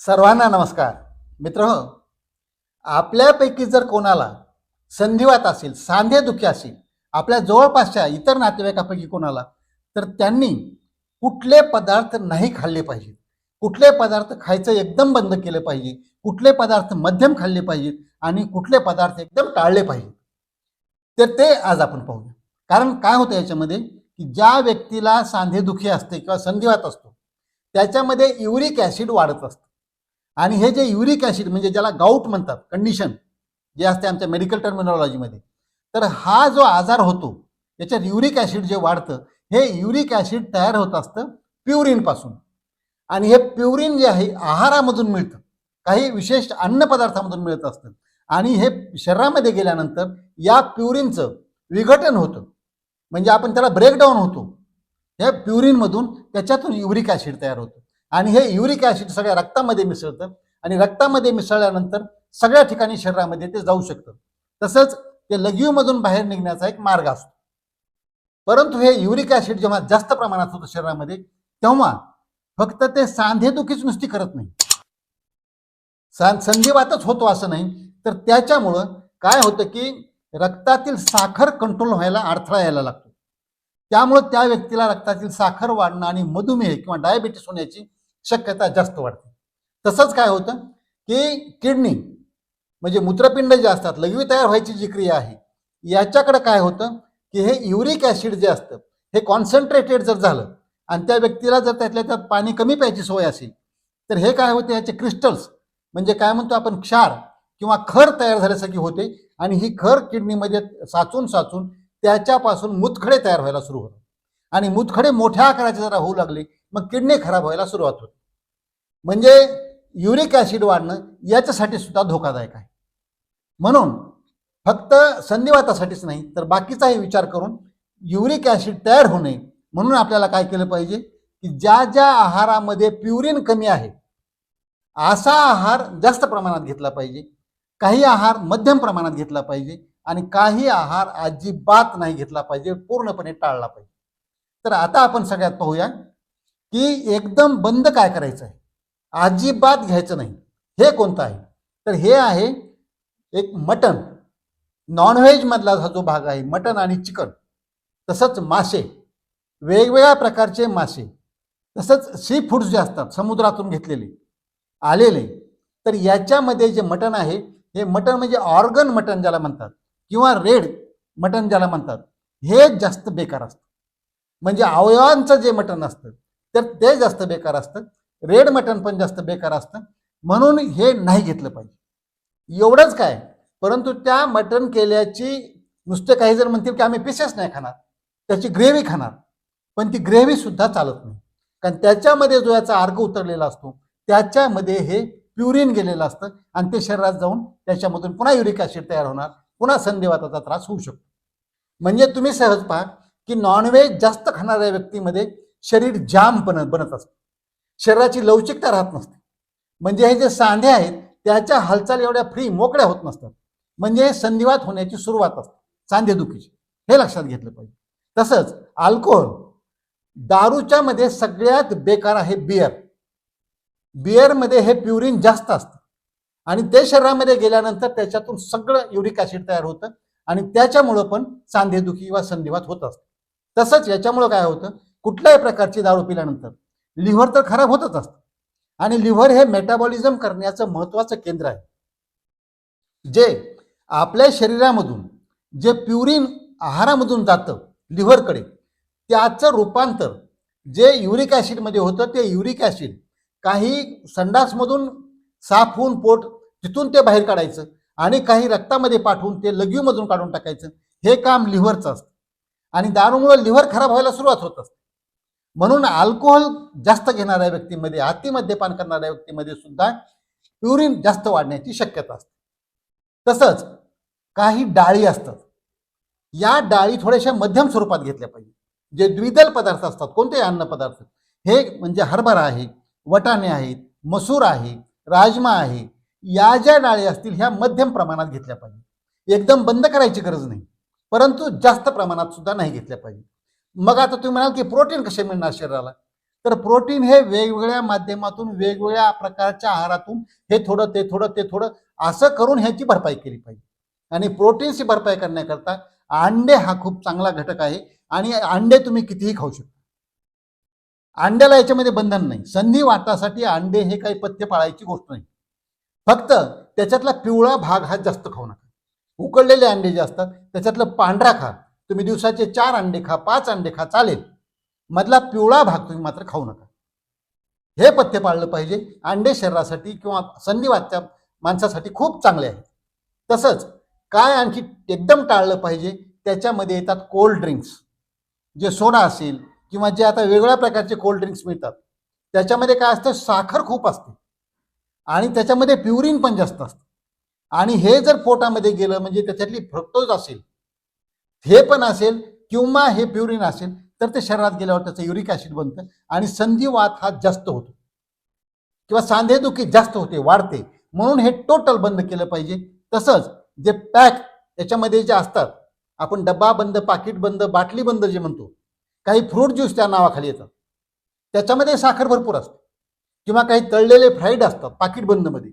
सर्वांना नमस्कार. मित्र हो, आपल्यापैकी जर कोणाला संधिवात असेल सांधेदुखी असेल आपल्या जवळपासच्या इतर नातेवाईकापैकी कोणाला तर त्यांनी कुठले पदार्थ नाही खाल्ले पाहिजेत कुठले पदार्थ खायचं एकदम बंद केलं पाहिजे. कुठले पदार्थ मध्यम खाल्ले पाहिजेत आणि कुठले पदार्थ एकदम टाळले पाहिजेत. तर ते आज आपण पाहूया. कारण काय होतं याच्यामध्ये की ज्या व्यक्तीला सांधेदुखी असते किंवा संधिवात असतो त्याच्यामध्ये युरिक ॲसिड वाढत असतं. आणि हे जे युरिक ॲसिड म्हणजे ज्याला गाऊट म्हणतात कंडिशन जे असते आमच्या मेडिकल टर्मिनॉलॉजीमध्ये तर हा जो आजार होतो याच्यात युरिक ॲसिड जे वाढतं हे युरिक ॲसिड तयार होत असतं प्युरिनपासून आणि हे प्युरिन जे आहे आहारामधून मिळतं. काही विशेष अन्नपदार्थामधून मिळत असतं. आणि हे शरीरामध्ये गेल्यानंतर या प्युरिनचं विघटन होतं. म्हणजे आपण त्याला ब्रेकडाऊन होतो. या प्युरिनमधून त्याच्यातून युरिक ॲसिड तयार होतो. आणि हे युरिक ॲसिड सगळ्या रक्तामध्ये मिसळतं. आणि रक्तामध्ये मिसळल्यानंतर सगळ्या ठिकाणी शरीरामध्ये ते जाऊ शकतं. तसंच ते लघवीमधून बाहेर निघण्याचा एक मार्ग असतो. परंतु हे युरिक ॲसिड जेव्हा जास्त प्रमाणात होतं शरीरामध्ये तेव्हा फक्त ते सांधेदुखीच नुसती करत नाही. संधिवातच होतो असं नाही. तर त्याच्यामुळं काय होतं की रक्तातील साखर कंट्रोल व्हायला अडथळा यायला लागतो. त्यामुळं त्या व्यक्तीला रक्तातील साखर वाढणं आणि मधुमेह किंवा डायबिटीस होण्याची शक्यता जास्त वाढते. तसंच काय होतं की किडनी म्हणजे मूत्रपिंड जे असतात लघवी तयार व्हायची जी क्रिया आहे याच्याकडे काय होतं की हे युरिक ॲसिड जे असतं हे कॉन्सन्ट्रेटेड जर झालं आणि त्या व्यक्तीला जर त्यातल्या त्यात पाणी कमी प्यायची सवय असेल तर हे काय होते याचे क्रिस्टल्स म्हणजे काय म्हणतो आपण क्षार किंवा खर तयार झाल्यासारखी होते आणि ही खर किडनीमध्ये साचून साचून त्याच्यापासून मुतखडे तयार व्हायला सुरू होतात. आणि मुतखडे मोठ्या आकाराचे जरा होऊ लागले मग किडनी खराब व्हायला सुरुवात होते. म्हणजे युरिक ॲसिड वाढणं याच्यासाठी सुद्धा धोकादायक आहे. म्हणून फक्त संधिवातासाठीच नाही तर बाकीचाही विचार करून युरिक ॲसिड तयार होऊ नये. म्हणून आपल्याला काय केलं पाहिजे की ज्या ज्या आहारामध्ये प्युरिन कमी आहे असा आहार जास्त प्रमाणात घेतला पाहिजे. काही आहार मध्यम प्रमाणात घेतला पाहिजे आणि काही आहार अजिबात नाही घेतला पाहिजे पूर्णपणे टाळला पाहिजे. तर आता आपण सगळ्यात पाहूया की एकदम बंद काय करायचं आहे? अजिबात घ्यायचं नाही. हे कोणतं आहे? तर हे आहे एक मटन नॉनव्हेजमधला हा जो भाग आहे मटन आणि चिकन. तसंच मासे. वेगवेगळ्या प्रकारचे मासे. तसंच सी फूड्स जे असतात समुद्रातून घेतलेले आलेले. तर याच्यामध्ये जे मटण आहे हे मटण म्हणजे ऑर्गन मटण ज्याला म्हणतात किंवा रेड मटण ज्याला म्हणतात हे जास्त बेकार असतं. म्हणजे अवयवांचं जे मटण असतं तर ते जास्त बेकार असतं. रेड मटण पण जास्त बेकार असतं. म्हणून हे नाही घेतलं पाहिजे. एवढंच काय? परंतु त्या मटण केल्याची नुसते काही जण म्हणतील की आम्ही पिसेस नाही खाणार. त्याची ग्रेव्ही खाणार. पण ती ग्रेव्ही सुद्धा चालत नाही. कारण त्याच्यामध्ये जो याचा अर्ग उतरलेला असतो त्याच्यामध्ये हे प्युरिन गेलेलं असतं आणि ते शरीरात जाऊन त्याच्यामधून पुन्हा युरिक ॲसिड तयार होणार. पुन्हा संधिवाताचा त्रास होऊ शकतो. म्हणजे तुम्ही सहज पहा की नॉनव्हेज जास्त खाणाऱ्या व्यक्तीमध्ये शरीर जाम बनत बनत असतं. शरीराची लवचिकता राहत नसते. म्हणजे हे जे सांधे आहेत त्याच्या हालचाल एवढ्या फ्री मोकळ्या होत नसतात. म्हणजे हे संधिवात होण्याची सुरुवात असते. सांधेदुखीची हे लक्षात घेतलं पाहिजे. तसंच अल्कोहोल दारूच्या मध्ये सगळ्यात बेकार आहे बियर बिअरमध्ये हे प्युरिन जास्त असतं. आणि ते शरीरामध्ये गेल्यानंतर त्याच्यातून सगळं युरिक ॲसिड तयार होतं. आणि त्याच्यामुळं पण सांधेदुखी किंवा संधिवात होत असतं. तसंच याच्यामुळं काय होतं? कुठल्याही प्रकारची दारू पिल्यानंतर लिव्हर तर खराब होतच असतं. आणि लिव्हर हे मेटाबॉलिझम करण्याचं महत्वाचं केंद्र आहे. जे आपल्या शरीरामधून जे प्युरिन आहारामधून जातं लिव्हरकडे त्याचं रूपांतर जे युरिक ॲसिडमध्ये होतं ते युरिक ॲसिड काही संडासमधून साफ होऊन पोट तिथून ते बाहेर काढायचं आणि काही रक्तामध्ये पाठवून ते लघवीमधून काढून टाकायचं हे काम लिव्हरचं असतं. आणि दारूमुळे लिव्हर खराब व्हायला सुरुवात होत असते. म्हणून अल्कोहोल जास्त घेणाऱ्या व्यक्तीमध्ये अति मद्यपान करणाऱ्या व्यक्तीमध्ये सुद्धा प्युरिन जास्त वाढण्याची शक्यता असते. तसंच काही डाळी असतात. या डाळी थोड्याशा मध्यम स्वरूपात घेतल्या पाहिजे. जे द्विदल पदार्थ असतात कोणते अन्न पदार्थ. हे म्हणजे हरभरा आहे वटाणे आहेत मसूर आहे राजमा आहे या ज्या डाळी असतील ह्या मध्यम प्रमाणात घेतल्या पाहिजे. एकदम बंद करायची गरज नाही. परंतु जास्त प्रमाणात सुद्धा नाही घेतल्या पाहिजे. मग आता तुम्ही म्हणाल की प्रोटीन कसे मिळणार शरीराला? तर प्रोटीन हे वेगवेगळ्या माध्यमातून वेगवेगळ्या प्रकारच्या आहारातून हे थोडं ते थोडं ते थोडं असं करून ह्याची भरपाई केली पाहिजे. आणि प्रोटीनची भरपाई करण्याकरता अंडे हा खूप चांगला घटक आहे आणि अंडे तुम्ही कितीही खाऊ शकता. अंड्याला याच्यामध्ये बंधन नाही. संधी वाटासाठी अंडे हे काही पथ्य पाळायची गोष्ट नाही. फक्त त्याच्यातला पिवळा भाग हा जास्त खाऊ नका. उकडलेले अंडे जे असतात त्याच्यातलं पांढरा खा तुम्ही दिवसाचे चार अंडे खा पाच अंडे खा चालेल. मधला पिवळा भाग तुम्ही मात्र खाऊ नका. हे पथ्य पाळलं पाहिजे. अंडे शरीरासाठी किंवा संधिवातच्या माणसासाठी खूप चांगले आहे. तसंच काय आणखी एकदम टाळलं पाहिजे त्याच्यामध्ये येतात कोल्ड ड्रिंक्स जे सोडा असेल किंवा जे आता वेगवेगळ्या प्रकारचे कोल्ड ड्रिंक्स मिळतात. त्याच्यामध्ये काय असतं साखर खूप असते. आणि त्याच्यामध्ये प्युरिन पण जास्त असतं. आणि हे जर पोटामध्ये गेलं म्हणजे त्याच्यातली फ्रक्टोज असेल हे पण असेल किंवा हे प्युरिन असेल तर ते शरीरात गेल्यावर त्याचं युरिक ॲसिड बनतं आणि संधिवात हा जास्त होतो. किंवा सांधेदुखी जास्त होते वाढते. म्हणून हे टोटल बंद केलं पाहिजे. तसंच जे पॅक याच्यामध्ये जे असतात आपण डब्बा बंद पाकिट बंद बाटली बंद जे म्हणतो काही फ्रूट ज्यूस त्या नावाखाली येतात. त्याच्यामध्ये साखर भरपूर असते. किंवा काही तळलेले फ्राईड असतात पाकिट बंदमध्ये.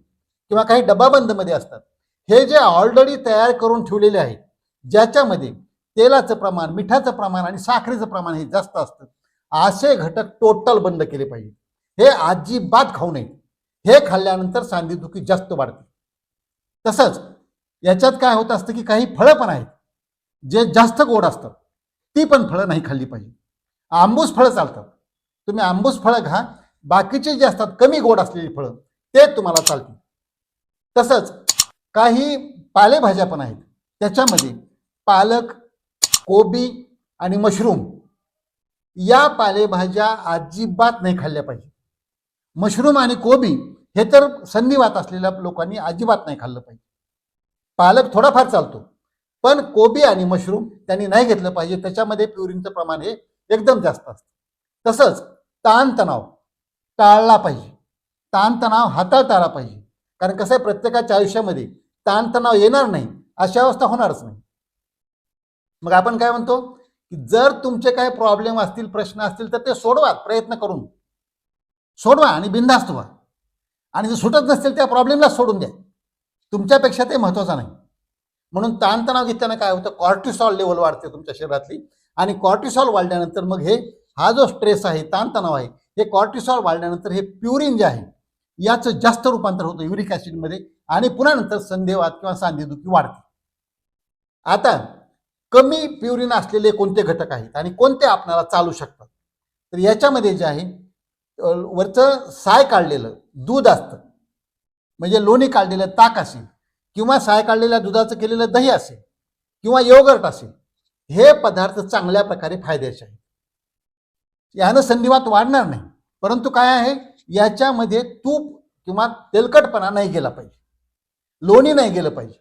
किंवा काही डबा बंदमध्ये असतात. हे जे ऑलरेडी तयार करून ठेवलेले आहेत ज्याच्यामध्ये तेलाचं प्रमाण मिठाचं प्रमाण आणि साखरेचं प्रमाण हे जास्त असतं. असे घटक टोटल बंद केले पाहिजे हे अजिबात खाऊ नये. हे खाल्ल्यानंतर सांधेदुखी जास्त वाढते. तसंच याच्यात काय होत असतं की काही फळं पण आहेत जे जास्त गोड असतात. ती पण फळं नाही खाल्ली पाहिजे आंबूस फळं चालतात तुम्ही आंबूस फळं घा बाकीचे जे असतात कमी गोड असलेली फळं ते तुम्हाला चालतील. तसंच काही पालेभाज्या पण आहेत. त्याच्यामध्ये पालक कोबी आणि मशरूम या पालेभाज्या अजिबात नाही खाल्ल्या पाहिजे. मशरूम आणि कोबी हे तर संधिवात असलेल्या लोकांनी अजिबात नाही खाल्लं पाहिजे. पालक थोडाफार चालतो पण कोबी आणि मशरूम त्यांनी नाही घेतलं पाहिजे. त्याच्यामध्ये प्युरिनचं प्रमाण हे एकदम जास्त असतं. तसंच ताणतणाव टाळला पाहिजे. ताणतणाव हाताळता आला पाहिजे. कारण कसं आहे प्रत्येकाच्या आयुष्यामध्ये ताणतणाव येणार नाही अशी अवस्था होणारच नाही. मग आपण काय म्हणतो? की जर तुमचे काय प्रॉब्लेम असतील प्रश्न असतील तर ते सोडवा प्रयत्न करून. सोडवा आणि बिनधास्त व्हा. आणि जर सुटत नसतील त्या प्रॉब्लेमला सोडून द्या. तुमच्यापेक्षा ते महत्त्वाचं नाही. म्हणून ताणतणाव घेताना काय होतं? कॉर्टिसॉल लेवल वाढते तुमच्या शरीरातली. आणि कॉर्टिसॉल वाढल्यानंतर मग हे हा जो स्ट्रेस आहे ताणतणाव आहे हे कॉर्टिसॉल वाढल्यानंतर हे प्युरिन जे आहे याचं जास्त रूपांतर होतं युरिक ॲसिडमध्ये आणि पुन्हा नंतर संधेवात किंवा सांधेदुखी वाढते. आता कमी प्युरिन असलेले कोणते घटक आहेत आणि कोणते आपणाला चालू शकतात? तर याच्यामध्ये जे आहे वरचं साय काढलेलं दूध असतं. म्हणजे लोणी काढलेलं ताक असेल किंवा साय काढलेल्या दुधाचं केलेलं दही असेल किंवा योगर्ट असेल हे पदार्थ चांगल्या प्रकारे फायद्याचे आहेत. यानं संधिवात वाढणार नाही. परंतु काय आहे? याच्यामध्ये तूप किंवा तेलकटपणा नाही गेला पाहिजे. लोणी नाही गेलं पाहिजे.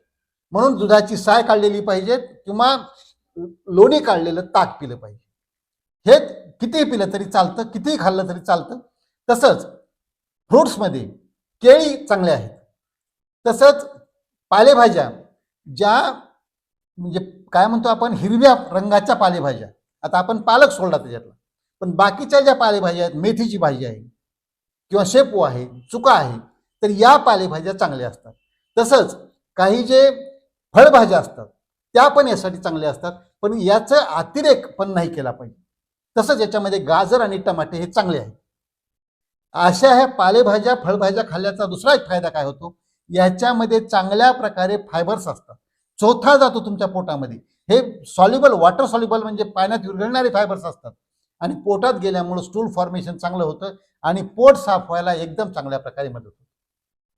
म्हणून दुधाची साय काढलेली पाहिजे किंवा लोणी काढलेलं ताक पिलं पाहिजे. हे कितीही पिलं तरी चालतं कितीही खाल्लं तरी चालतं. तसंच फ्रुट्समध्ये केळी चांगले आहेत. तसंच पालेभाज्या ज्या म्हणजे काय म्हणतो आपण हिरव्या रंगाच्या पालेभाज्या. आता आपण पालक सोडला त्याच्यातला. पण बाकीच्या ज्या पालेभाज्या आहेत मेथीची भाजी आहे किंवा शेपू आहे चुका आहे तर या पालेभाज्या चांगल्या असतात. तसंच काही जे फळभाज्या असतात त्या पण यासाठी चांगल्या असतात. पण याचं अतिरेक पण नाही केला पाहिजे. तसंच याच्यामध्ये गाजर आणि टमाटे हे चांगले आहेत. अशा ह्या पालेभाज्या फळभाज्या खाल्ल्याचा दुसरा एक फायदा काय होतो? याच्यामध्ये चांगल्या प्रकारे फायबर्स असतात. चोथा जातो तुमच्या पोटामध्ये. हे सॉल्युबल वॉटर सॉल्युबल म्हणजे पाण्यात विरघळणारे फायबर्स असतात. आणि पोटात गेल्यामुळं स्टूल फॉर्मेशन चांगलं होतं आणि पोट साफ व्हायला एकदम चांगल्या प्रकारे मदत होते.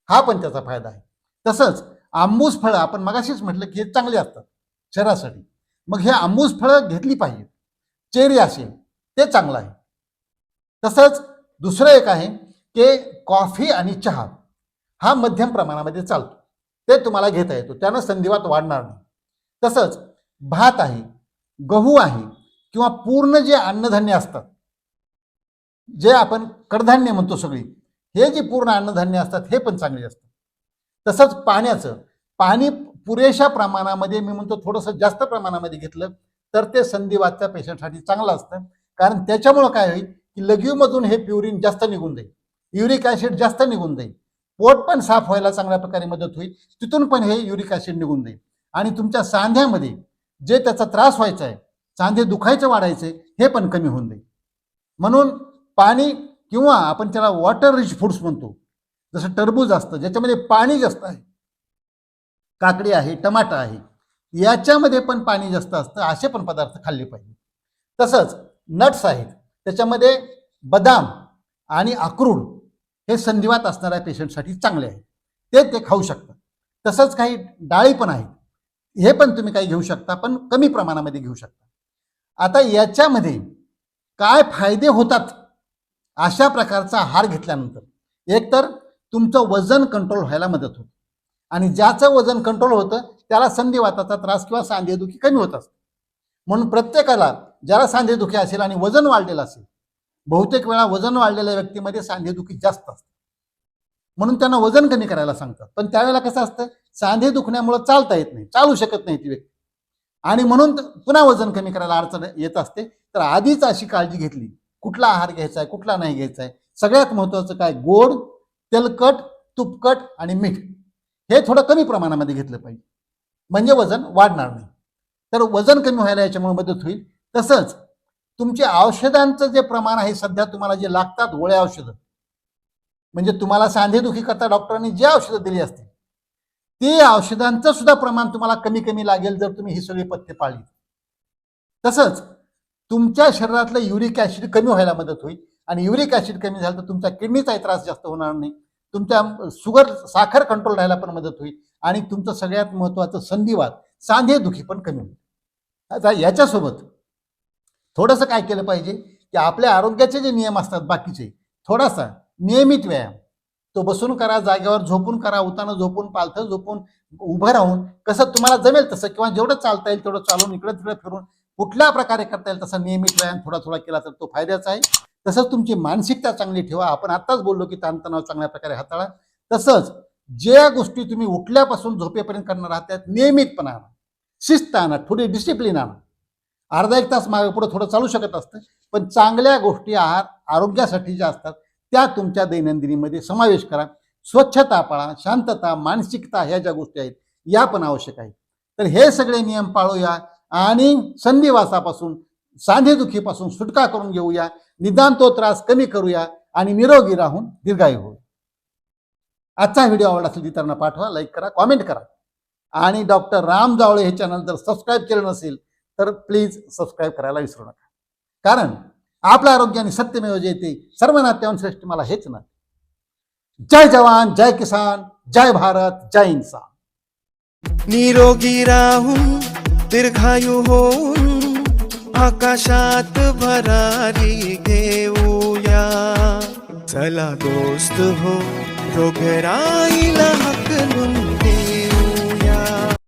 हा पण त्याचा फायदा आहे. तसंच आंबूस फळं आपण मगाशीच म्हटलं की हे चांगले असतात. शरीरासाठी. मग हे आंबूस फळं घेतली पाहिजेत. चेरी असेल ते चांगलं आहे. तसंच दुसरं एक आहे की कॉफी आणि चहा हा मध्यम प्रमाणामध्ये चालतो. ते तुम्हाला घेता येतो. त्यानं संधिवात वाढणार नाही. तसंच भात आहे गहू आहे किंवा पूर्ण जे अन्नधान्य असतात जे आपण कडधान्य म्हणतो सगळी हे जे पूर्ण अन्नधान्य असतात हे पण चांगले असतात. तसंच पाण्याचं पाणी पुरेशा प्रमाणामध्ये मी म्हणतो थोडंसं जास्त प्रमाणामध्ये घेतलं तर ते संधिवातच्या पेशंटसाठी चांगलं असतं. कारण त्याच्यामुळं काय होईल की लघवीमधून हे प्युरिन जास्त निघून जाईल. युरिक ऍसिड जास्त निघून जाईल. पोट पण साफ व्हायला चांगल्या प्रकारे मदत होईल. तिथून पण हे युरिक ऍसिड निघून जाईल. आणि तुमच्या सांध्यामध्ये जे त्याचा त्रास व्हायचा आहे सांधे दुखायचे वाढायचे हे पण कमी होऊन जाईल. म्हणून पाणी किंवा आपण त्याला वॉटर रिच फूड्स म्हणतो. जसं टरबूज असतं ज्याच्यामध्ये पाणी जास्त आहे काकडी आहे टमाटर आहे याच्यामध्ये पण पाणी जास्त असतं असे पण पदार्थ खाल्ले पाहिजे. तसंच नट्स आहेत त्याच्यामध्ये बदाम आणि अक्रूड हे संधिवात असणाऱ्या पेशंटसाठी चांगले आहेत ते ते खाऊ शकतात. तसंच काही डाळी पण आहेत हे पण तुम्ही काही घेऊ शकता पण कमी प्रमाणामध्ये घेऊ शकता. आता याच्यामध्ये काय फायदे होतात अशा प्रकारचा आहार घेतल्यानंतर एकतर तुमचं वजन कंट्रोल व्हायला मदत होते. आणि ज्याचं वजन कंट्रोल होतं त्याला संधिवाताचा त्रास किंवा सांधेदुखी कमी होत असते. म्हणून प्रत्येकाला ज्याला सांधेदुखी असेल आणि वजन वाढलेलं असेल बहुतेक वेळा वजन वाढलेल्या व्यक्तीमध्ये सांधेदुखी जास्त असते. म्हणून त्यांना वजन कमी करायला सांगतात. पण त्यावेळेला कसं असतं? सांधे दुखण्यामुळे चालता येत नाही चालू शकत नाही ती व्यक्ती. आणि म्हणून पुन्हा वजन कमी करायला अडचण येत असते. तर आधीच अशी काळजी घेतली. कुठला आहार घ्यायचा आहे कुठला नाही घ्यायचा आहे सगळ्यात महत्त्वाचं काय? गोड तेलकट तुपकट आणि मीठ. हे थोडं कमी प्रमाणामध्ये घेतलं पाहिजे. म्हणजे वजन वाढणार नाही. तर वजन कमी व्हायला याच्यामुळे मदत होईल. तसंच तुमचे औषधांचं जे प्रमाण आहे सध्या तुम्हाला जे लागतात गोळ्या औषधं म्हणजे तुम्हाला सांधेदुखी करता डॉक्टरांनी जे औषधं दिली असतील ते औषधांचं सुद्धा प्रमाण तुम्हाला कमी कमी लागेल जर तुम्ही ही सगळी पथ्य पाळली. तसंच तुमच्या शरीरातलं युरिक ऍसिड कमी व्हायला मदत होईल. आणि युरिक ऍसिड कमी झालं तर तुमच्या किडनीचाही त्रास जास्त होणार नाही. तुमच्या शुगर साखर कंट्रोल राहायला पण मदत होईल. आणि तुमचं सगळ्यात महत्त्वाचं संधिवात सांधेदुखी पण कमी होईल. आता याच्यासोबत थोडंसं काय केलं पाहिजे की आपल्या आरोग्याचे जे नियम असतात बाकीचे थोडासा नियमित व्यायाम. तो बसून करा जागेवर झोपून करा उताना झोपून पालथं झोपून उभं राहून कसं तुम्हाला जमेल तसं किंवा जेवढं चालता येईल तेवढं चालून इकडं तिकडे फिरून कुठल्या प्रकारे करता येईल तसा नियमित व्यायाम थोडा थोडा केला तर तो फायद्याचा आहे. तसंच तुमची मानसिकता चांगली ठेवा. आपण आत्ताच बोललो की ताणतणाव चांगल्या प्रकारे हाताळा. तसंच ज्या गोष्टी तुम्ही उठल्यापासून झोपेपर्यंत करणार आहात त्यात नियमितपणा आणा. शिस्त आणा थोडी डिसिप्लिन आणा. अर्धा एक तास मागे पुढे थोडं चालू शकत असतं पण चांगल्या गोष्टी आहार आरोग्यासाठी ज्या असतात त्या तुमच्या दैनंदिनीमध्ये समावेश करा. स्वच्छता पाळा शांतता मानसिकता ह्या ज्या गोष्टी आहेत या पण आवश्यक आहेत. तर हे सगळे नियम पाळूया आणि संधिवासापासून सांधेदुखीपासून सुटका करून घेऊया निदान तो त्रास कमी करूया आणि निरोगी राहून दीर्घायू होऊ. आजचा व्हिडिओ आवडला असेल इतरांना पाठवा लाईक करा कॉमेंट करा. आणि डॉक्टर राम जावळे हे चॅनल जर सबस्क्राईब केलं नसेल तर प्लीज सबस्क्राईब करायला विसरू नका. कारण आपलं आरोग्य आणि सत्यमेव जयते सर्व नात्याहून श्रेष्ठ मला हेच ना जय जवान जय किसान जय भारत जय इन्सान निरोगी राहून दीर्घायू होऊन आकाशात भरारी घेऊया. चला दोस्त हो रोगराईला हकलून